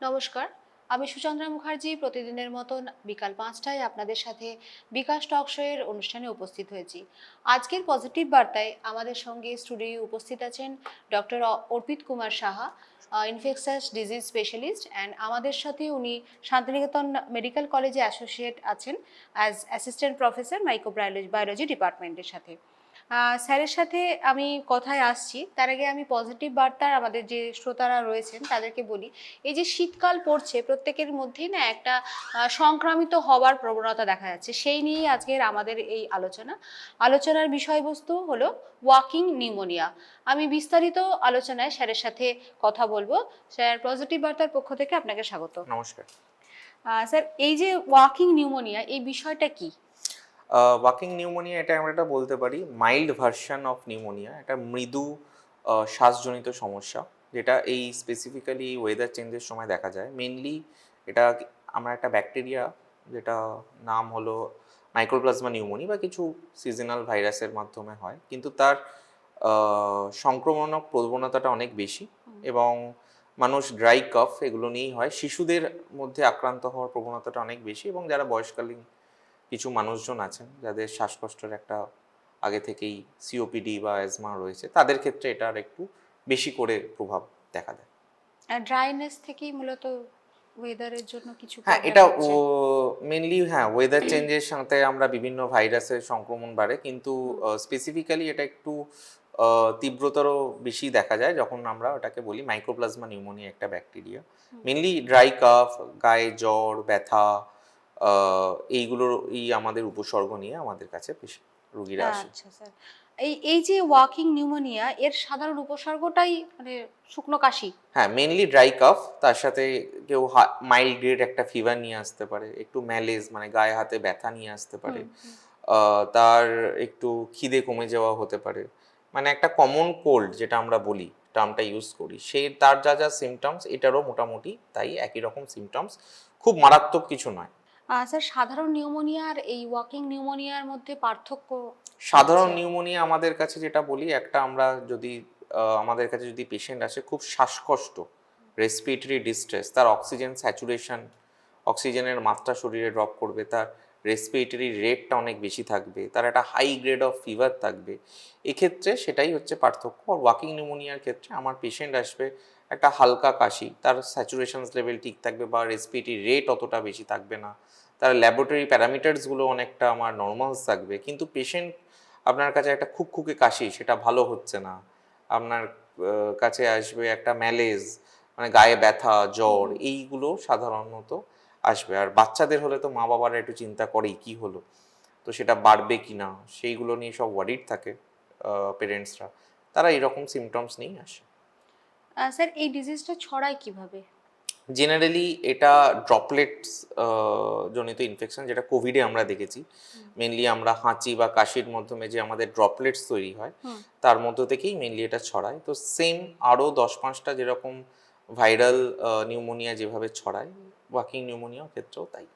নমস্কার। আমি সুচন্দ্রা মুখার্জি, প্রতিদিনের মতন বিকাল পাঁচটায় আপনাদের সাথে বিকাশ টক শোয়ের অনুষ্ঠানে উপস্থিত হয়েছি। আজকের পজিটিভ বার্তায় আমাদের সঙ্গে স্টুডিও উপস্থিত আছেন doctor Arpit Kumar Saha infectious disease specialist and আমাদের সাথে উনি শান্তিনিকেতন মেডিকেল কলেজে অ্যাসোসিয়েট আছেন as assistant professor microbiology biology ডিপার্টমেন্টের সাথে। স্যারের সাথে আমি কথায় আসছি। তার আগে আমি পজিটিভ বার্তার আমাদের যে শ্রোতারা রয়েছেন তাদেরকে বলি এই যে শীতকাল পড়ছে প্রত্যেকের মধ্যেই না একটা সংক্রামিত হওয়ার প্রবণতা দেখা যাচ্ছে। সেই নিয়েই আজকের আমাদের এই আলোচনা। আলোচনার বিষয়বস্তু হলো ওয়াকিং নিউমোনিয়া আমি বিস্তারিত আলোচনায় স্যারের সাথে কথা বলব। স্যার পজিটিভ বার্তার পক্ষ থেকে আপনাকে স্বাগত। নমস্কার। স্যার এই যে ওয়াকিং নিউমোনিয়া এই বিষয়টা কি? ওয়াকিং নিউমোনিয়া এটা আমরা এটা বলতে পারি মাইল্ড ভার্সন অফ নিউমোনিয়া এটা মৃদু শ্বাসজনিত সমস্যা যেটা এই স্পেসিফিক্যালি ওয়েদার চেঞ্জের সময় দেখা যায়। মেনলি এটা আমরা একটা ব্যাকটেরিয়া যেটা নাম হলো মাইক্রোপ্লাজমা নিউমোনি বা কিছু সিজনাল ভাইরাসের মাধ্যমে হয়। কিন্তু তার সংক্রমণক প্রবণতাটা অনেক বেশি এবং মানুষ ড্রাই কফ এগুলো নিয়েই হয়। শিশুদের মধ্যে আক্রান্ত হওয়ার প্রবণতাটা অনেক বেশি এবং যারা বয়সকালীন কিছু মানুষজন আছেন যাদের শ্বাসকষ্টের একটা আগে থেকেই সিওপিডি বা অ্যাজমা রয়েছে তাদের ক্ষেত্রে এটার একটু বেশি করে প্রভাব দেখা দেয়। ড্রাইনেস থেকেই মূলত ওয়েদারের জন্য কিছু হ্যাঁ এটা ও মেনলি হ্যাঁ ওয়েদার চেঞ্জের সাথে আমরা বিভিন্ন ভাইরাসের সংক্রমণ বাড়ে কিন্তু স্পেসিফিক্যালি এটা একটু তীব্রতর বেশি দেখা যায় যখন আমরা ওটাকে বলি মাইক্রোপ্লাজমা নিউমোনিয়া একটা ব্যাকটেরিয়া মেনলি ড্রাই কাফ গায়ে জ্বর ব্যথা এইগুলোর এই আমাদের উপসর্গ নিয়ে আমাদের কাছে রুগীরা আসে। আচ্ছা স্যার। এই এই যে ওয়াকিং নিউমোনিয়া এর সাধারণ উপসর্গটাই মানে শুকনো কাশি? হ্যাঁ মেনলি ড্রাই কাফ তার সাথে কেউ মাইল্ড গ্রেড একটা ফিভার নিয়ে আসতে পারে একটু ম্যালেজ মানে গায়ে হাতে ব্যথা নিয়ে আসতে পারে। তার একটু খিদে কমে যাওয়া হতে পারে। মানে একটা কমন কোল্ড যেটা আমরা বলি টার্মটা ইউজ করি সেই তার যা যা সিমটমস এটারও মোটামুটি তাই একই রকম সিমটমস খুব মারাত্মক কিছু নয়। স্যার সাধারণ নিউমোনিয়া আর এই ওয়াকিং নিউমোনিয়ার মধ্যে পার্থক্য সাধারণ। নিউমোনিয়া আমাদের কাছে যেটা বলি একটা আমরা যদি আমাদের কাছে যদি পেশেন্ট আসে খুব শ্বাসকষ্ট রেসপিরেটরি ডিস্ট্রেস তার অক্সিজেন স্যাচুরেশন অক্সিজেনের মাত্রা শরীরে ড্রপ করবে তার রেসপিরেটরি রেটটা অনেক বেশি থাকবে তার একটা হাই গ্রেড অফ ফিভার থাকবে এক্ষেত্রে সেটাই হচ্ছে পার্থক্য আর ওয়াকিং নিউমোনিয়ার ক্ষেত্রে আমার পেশেন্ট আসবে একটা হালকা কাশি তার স্যাচুরেশন লেভেল ঠিক থাকবে বা রেসপিরেটরি রেট অতটা বেশি থাকবে না। তার ল্যাবরেটরি প্যারামিটার্সগুলো অনেকটা আমার নর্মালস থাকবে। কিন্তু পেশেন্ট আপনার কাছে একটা খুকখুকে কাশি সেটা ভালো হচ্ছে না। আপনার কাছে আসবে একটা ম্যালেজ মানে গায়ে ব্যথা জ্বর এইগুলো সাধারণত আসবে। আর বাচ্চাদের হলে তো মা বাবারা একটু চিন্তা করেই কি হলো? তো সেটা বাড়বে কি না? সেইগুলো নিয়ে সব ওয়ারিড থাকে পেরেন্টসরা তারা এরকম সিমটমস নিয়েই আসে। স্যার এই ডিজিজটা ছড়ায় কীভাবে? জেনারেলি এটা ড্রপলেটস জনিত ইনফেকশন যেটা কোভিডে আমরা দেখেছি। মেনলি আমরা হাঁচি বা কাশির মাধ্যমে যে আমাদের ড্রপলেটস তৈরি হয় তার মধ্য থেকেই মেনলি এটা ছড়ায়। তো সেম আরও দশ পাঁচটা যেরকম ভাইরাল নিউমোনিয়া যেভাবে ছড়ায় ওয়াকিং নিউমোনিয়ার ক্ষেত্রেও তাই।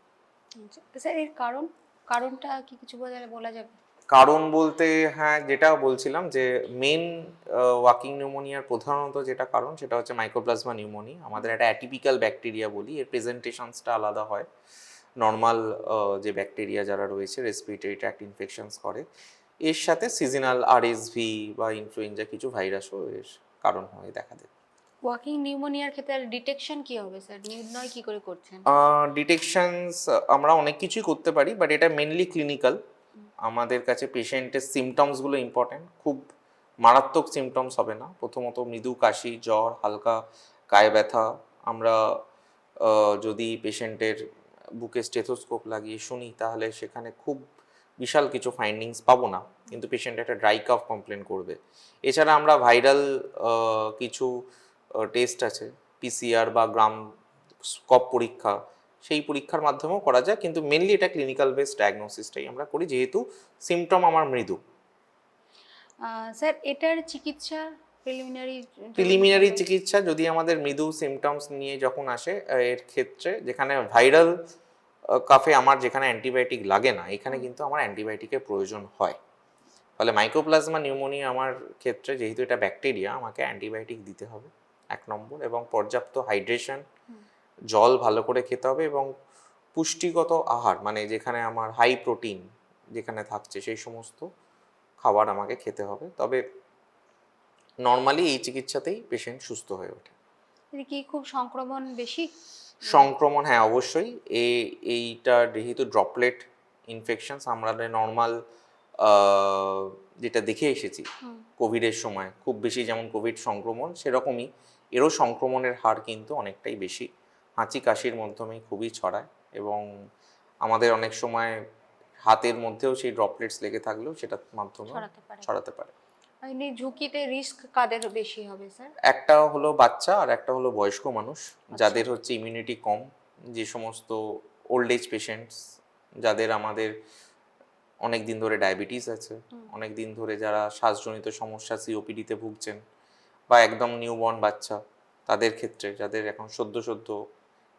আচ্ছা, স্যার এর কারণ? কারণটা কি কিছু বলা বলা যাবে? কারণ বলতে হ্যাঁ যেটা বলছিলাম যে মেন ওয়াকিং নিউমোনিয়ার প্রধানত যেটা কারণ সেটা হচ্ছে মাইক্রোপ্লাজমা নিউমোনি আমাদের একটা অ্যাটিপিক্যাল ব্যাকটেরিয়া বলি এর প্রেজেন্টেশনসটা আলাদা হয়। নর্মাল যে ব্যাকটেরিয়া যারা রয়েছে রেসপিরেটরি ট্র্যাক্ট ইনফেকশনস করে। এর সাথে সিজনাল আরএসভি বা ইনফ্লুয়েঞ্জা কিছু ভাইরাসও এর কারণ হয়ে দেখা দেয় ওয়াকিং নিউমোনিয়ার ক্ষেত্রে ডিটেকশন কি হবে স্যার? নির্ণয় কি করে করছেন? ডিটেকশনস আমরা অনেক কিছুই করতে পারি বাট এটা মেনলি ক্লিনিক্যাল আমাদের কাছে পেশেন্টের সিমটমসগুলো ইম্পর্টেন্ট খুব মারাত্মক সিমটমস হবে না। প্রথমত মৃদু কাশি, জ্বর, হালকা গায়ে ব্যথা। আমরা যদি পেশেন্টের বুকে স্টেথোস্কোপ লাগিয়ে শুনি, তাহলে সেখানে খুব বিশাল কিছু ফাইন্ডিংস পাবো না। কিন্তু পেশেন্ট একটা ড্রাই কাফ কমপ্লেন করবে। এছাড়া আমরা ভাইরাল কিছু টেস্ট আছে। পিসিআর বা গ্রাম স্কপ পরীক্ষা সেই পরীক্ষার মাধ্যমেও করা যায় কিন্তু মেনলি এটা ক্লিনিক্যাল বেস ডায়াগনোসিসটাই আমরা করি যেহেতু সিমটম আমার মৃদু। স্যার এটার চিকিৎসা প্রিলিমিনারি প্রিলিমিনারি চিকিৎসা যদি আমাদের মৃদু সিমটমস নিয়ে যখন আসে এর ক্ষেত্রে যেখানে ভাইরাল কাফে আমার যেখানে অ্যান্টিবায়োটিক লাগে না এখানে কিন্তু আমার অ্যান্টিবায়োটিকের প্রয়োজন হয়। ফলে মাইক্রোপ্লাজমা নিউমোনিয়া আমার ক্ষেত্রে যেহেতু এটা ব্যাকটেরিয়া আমাকে অ্যান্টিবায়োটিক দিতে হবে এক নম্বর এবং পর্যাপ্ত হাইড্রেশন জল ভালো করে খেতে হবে এবং পুষ্টিগত আহার মানে যেখানে আমার হাই প্রোটিন যেখানে থাকছে সেই সমস্ত খাবার আমাকে খেতে হবে। তবে নর্মালি এই চিকিৎসাতেই পেশেন্ট সুস্থ হয়ে ওঠে। কি খুব সংক্রমণ বেশি? সংক্রমণ হ্যাঁ অবশ্যই। এ এইটা যেহেতু ড্রপলেট ইনফেকশনস আমরা নর্মাল যেটা দেখে এসেছি কোভিডের সময় খুব বেশি যেমন কোভিড সংক্রমণ সেরকমই এরও সংক্রমণের হার কিন্তু অনেকটাই বেশি। হাঁচি কাশির মাধ্যমেই খুবই ছড়ায় এবং আমাদের অনেক সময় হাতের মধ্যেও সেই ড্রপলেটস লেগে থাকলেও সেটার মাধ্যমে ছড়াতে পারে। ছড়াতে পারে। এমনি ঝুঁকিতে রিস্ক কাদের বেশি হবে স্যার একটা হলো বাচ্চা আর একটা হলো বয়স্ক মানুষ যাদের হচ্ছে ইমিউনিটি কম। যে সমস্ত ওল্ড এজ পেশেন্টস যাদের আমাদের অনেক দিন ধরে ডায়াবেটিস আছে অনেক দিন ধরে যারা শ্বাসজনিত সমস্যা সিওপিডিতে ভুগছেন বা একদম নিউবর্ন বাচ্চা তাদের ক্ষেত্রে যাদের এখন সদ্য সদ্য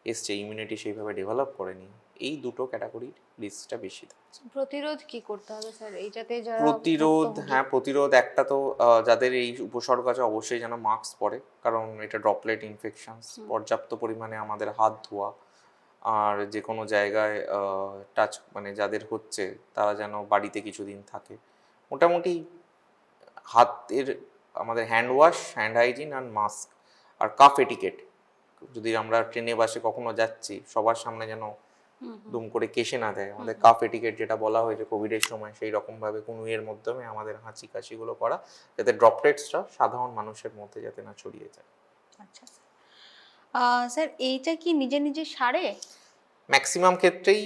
এসছে ইমিউনিটি সেইভাবে ডেভেলপ করেনি। এই দুটো ক্যাটাগরির রিস্কটা বেশি থাকে প্রতিরোধ কি করতে হবে স্যার? এইটাতে যারা প্রতিরোধ হ্যাঁ প্রতিরোধ একটা তো যাদের এই উপসর্গ আছে অবশ্যই যেন মাস্ক পরে কারণ এটা ড্রপলেট ইনফেকশন পর্যাপ্ত পরিমাণে আমাদের হাত ধোয়া আর যে কোনো জায়গায় টাচ মানে যাদের হচ্ছে তারা যেন বাড়িতে কিছুদিন থাকে। মোটামুটি হাতের আমাদের হ্যান্ড ওয়াশ হ্যান্ড হাইজিন আর মাস্ক আর কাফ এটিকেট যদি আমরা ট্রেনে বাসে কখনো যাচ্ছি সবার সামনে যেন। দুম করে কেশে না দেয়। আমাদের। কাফ এটিকেট যেটা বলা হয়েছে কোভিডের সময় সেই রকম ভাবে কুনুইয়ের মাধ্যমে আমাদের হাঁচি কাশিগুলো করা যাতে ড্রপলেটসটা সাধারণ মানুষের মধ্যে যাতে না ছড়িয়ে যায়। আচ্ছা স্যার। এইটা কি নিজে নিজে সারে? ম্যাক্সিমাম ক্ষেত্রেই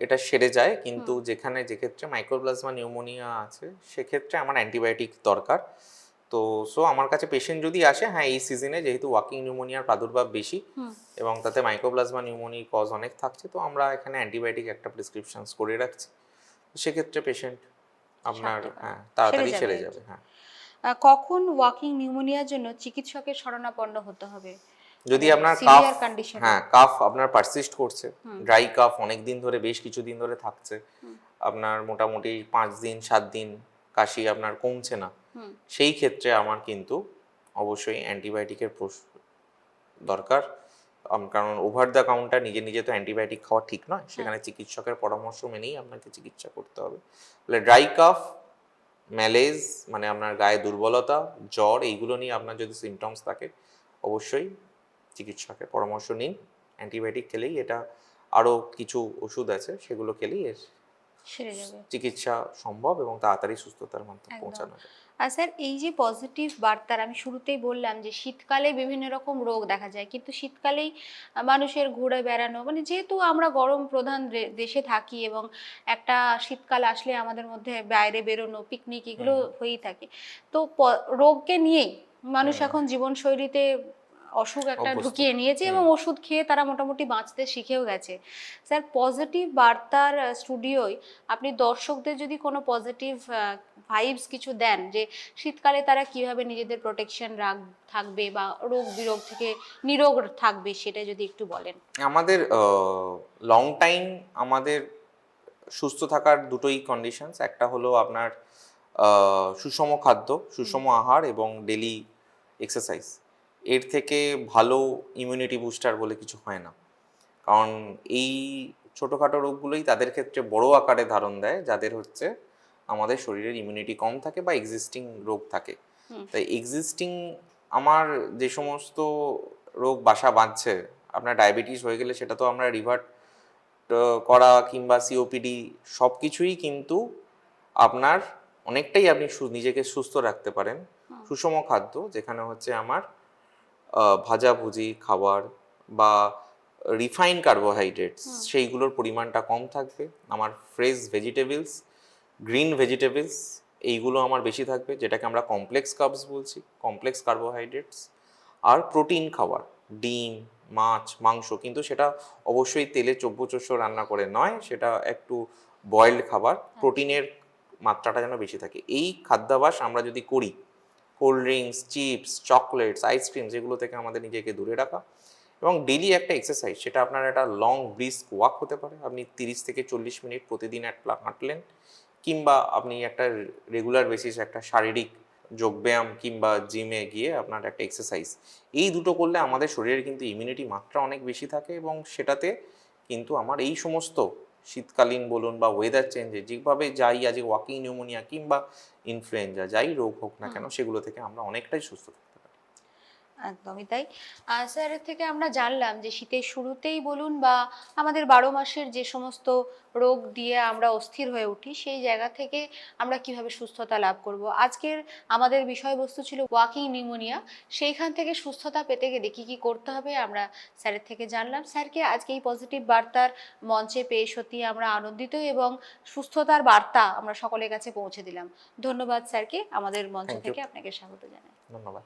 এটা সেরে যায় কিন্তু যেখানে যে ক্ষেত্রে মাইক্রোপ্লাজমা নিউমোনিয়া আছে সেক্ষেত্রে আমার অ্যান্টিবায়োটিক দরকার। তো সো আমার কাছে পেশেন্ট যদি আসে হ্যাঁ এই সিজনে যেহেতু ওয়াকিং নিউমোনিয়ার প্রাদুর্ভাব বেশি এবং তাতে মাইক্রোপ্লাজমা নিউমোনির কজ অনেক থাকছে তো আমরা এখানে অ্যান্টিবায়োটিক একটা প্রেসক্রিপশনস করে রাখছি। সেক্ষেত্রে পেশেন্ট আপনার হ্যাঁ তাড়াতাড়ি সেরে সেরে যাবে। হ্যাঁ। কখন ওয়াকিং নিউমোনিয়ার জন্য চিকিৎসকের শরণাপন্ন হতে হবে? যদি মানে আপনার কাফ হ্যাঁ কাফ আপনার পারসিস্ট করছে ড্রাই কাফ অনেক দিন ধরে বেশ কিছুদিন ধরে থাকছে আপনার মোটামুটি পাঁচ দিন সাত দিন কাশি আপনার কমছে না। সেই ক্ষেত্রে আমার কিন্তু অবশ্যই অ্যান্টিবায়োটিকের দরকার। কারণ ওভার দ্য কাউন্টার নিজে নিজে তো অ্যান্টিবায়োটিক খাওয়া ঠিক নয়। সেখানে চিকিৎসকের পরামর্শ মেনেই আপনাকে চিকিৎসা করতে হবে। তাহলে ড্রাই কাফ ম্যালেজ মানে আপনার গায়ে দুর্বলতা জ্বর এইগুলো নিয়ে আপনার যদি সিমটমস থাকে অবশ্যই চিকিৎসকের পরামর্শ নিন। অ্যান্টিবায়োটিক খেলেই এটা আরও কিছু ওষুধ আছে সেগুলো খেলেই এর চিকিৎসা সম্ভব এবং তাড়াতাড়ি সুস্থতার মধ্যে পৌঁছানো যায়। আর স্যার এই যে পজিটিভ বার্তার আমি শুরুতেই বললাম যে শীতকালে বিভিন্ন রকম রোগ দেখা যায়। কিন্তু শীতকালেই মানুষের ঘুরে বেড়ানো মানে যেহেতু আমরা গরম প্রধান দেশে থাকি এবং একটা শীতকাল আসলে আমাদের মধ্যে বাইরে বেরোনো পিকনিক এগুলো হয়েই থাকে। তো রোগকে নিয়েই মানুষ এখন জীবনশৈলীতে অসুখ একটা ঢুকিয়ে নিয়েছে এবং ওষুধ খেয়ে তারা মোটামুটি বাঁচতে শিখেও গেছে। স্যার পজিটিভ বার্তার স্টুডিওয় আপনি দর্শকদের যদি কোনো পজিটিভ ভাইবস কিছু দেন যে শীতকালে তারা কীভাবে নিজেদের প্রোটেকশন রাখ থাকবে বা রোগ বিরোগ থেকে নিরোগ থাকবে সেটা যদি একটু বলেন। আমাদের লং টাইম আমাদের সুস্থ থাকার দুটোই কন্ডিশনস একটা হলো আপনার সুষম খাদ্য সুষম আহার এবং ডেলি এক্সারসাইজ এর থেকে ভালো ইমিউনিটি বুস্টার বলে কিছু হয় না। কারণ এই ছোটোখাটো রোগগুলোই তাদের ক্ষেত্রে বড় আকারে ধারণ দেয় যাদের হচ্ছে আমাদের শরীরের ইমিউনিটি কম থাকে বা এক্সিস্টিং রোগ থাকে। তাই এক্সিস্টিং আমার যে সমস্ত রোগ বাসা বাঁধছে আপনার ডায়াবেটিস হয়ে গেলে সেটা তো আমরা রিভার্ট করা কিংবা সিওপিডি সব কিছুই কিন্তু আপনার অনেকটাই আপনি নিজেকে সুস্থ রাখতে পারেন। সুষম খাদ্য যেখানে হচ্ছে আমার ভাজাভুজি খাবার বা রিফাইন কার্বোহাইড্রেটস সেইগুলোর পরিমাণটা কম থাকবে। আমার ফ্রেশ ভেজিটেবলস গ্রিন ভেজিটেবলস এইগুলো আমার বেশি থাকবে যেটাকে আমরা কমপ্লেক্স কার্বস বলছি কমপ্লেক্স কার্বোহাইড্রেটস আর প্রোটিন খাবার ডিম মাছ মাংস কিন্তু সেটা অবশ্যই তেলে চব্বচস্য রান্না করে নয় সেটা একটু বয়েলড খাবার প্রোটিনের মাত্রাটা যেন বেশি থাকে। এই খাদ্যাভাস আমরা যদি করি cold drinks, chips, chocolates ice cream যেগুলো থেকে আমাদের নিজেকে দূরে রাখা। এবং ডেলি একটা এক্সারসাইজ সেটা আপনার একটা লং ব্রিস্ক ওয়াক হতে পারে। আপনি তিরিশ থেকে চল্লিশ মিনিট প্রতিদিন একটা হাঁটলেন, কিংবা আপনি একটা রেগুলার বেসিস একটা শারীরিক যোগব্যায়াম কিংবা জিমে গিয়ে আপনার একটা এক্সারসাইজ এই দুটো করলে আমাদের শরীরের কিন্তু ইমিউনিটি মাত্রা অনেক বেশি থাকে এবং সেটাতে কিন্তু আমার এই সমস্ত শীতকালীন বলুন বা ওয়েদার চেঞ্জে যেভাবে যাই আজকে ওয়াকিং নিউমোনিয়া কিংবা ইনফ্লুয়েঞ্জা যাই রোগ হোক না কেন সেগুলো থেকে আমরা অনেকটাই সুস্থ পারি একদমই তাই। স্যারের থেকে আমরা জানলাম যে শীতের শুরুতেই বলুন বা আমাদের বারো মাসের যে সমস্ত রোগ দিয়ে আমরা অস্থির হয়ে উঠি সেই জায়গা থেকে আমরা কীভাবে সুস্থতা লাভ করব? আজকের আমাদের বিষয়বস্তু ছিল ওয়াকিং নিউমোনিয়া। সেইখান থেকে সুস্থতা পেতে গেলে কী কী করতে হবে আমরা স্যারের থেকে জানলাম। স্যারকে আজকে এই পজিটিভ বার্তার মঞ্চে পেয়ে সত্যি আমরা আনন্দিত এবং সুস্থতার বার্তা আমরা সকলের কাছে পৌঁছে দিলাম। ধন্যবাদ স্যারকে আমাদের মঞ্চ থেকে আপনাকে স্বাগত জানাই। ধন্যবাদ।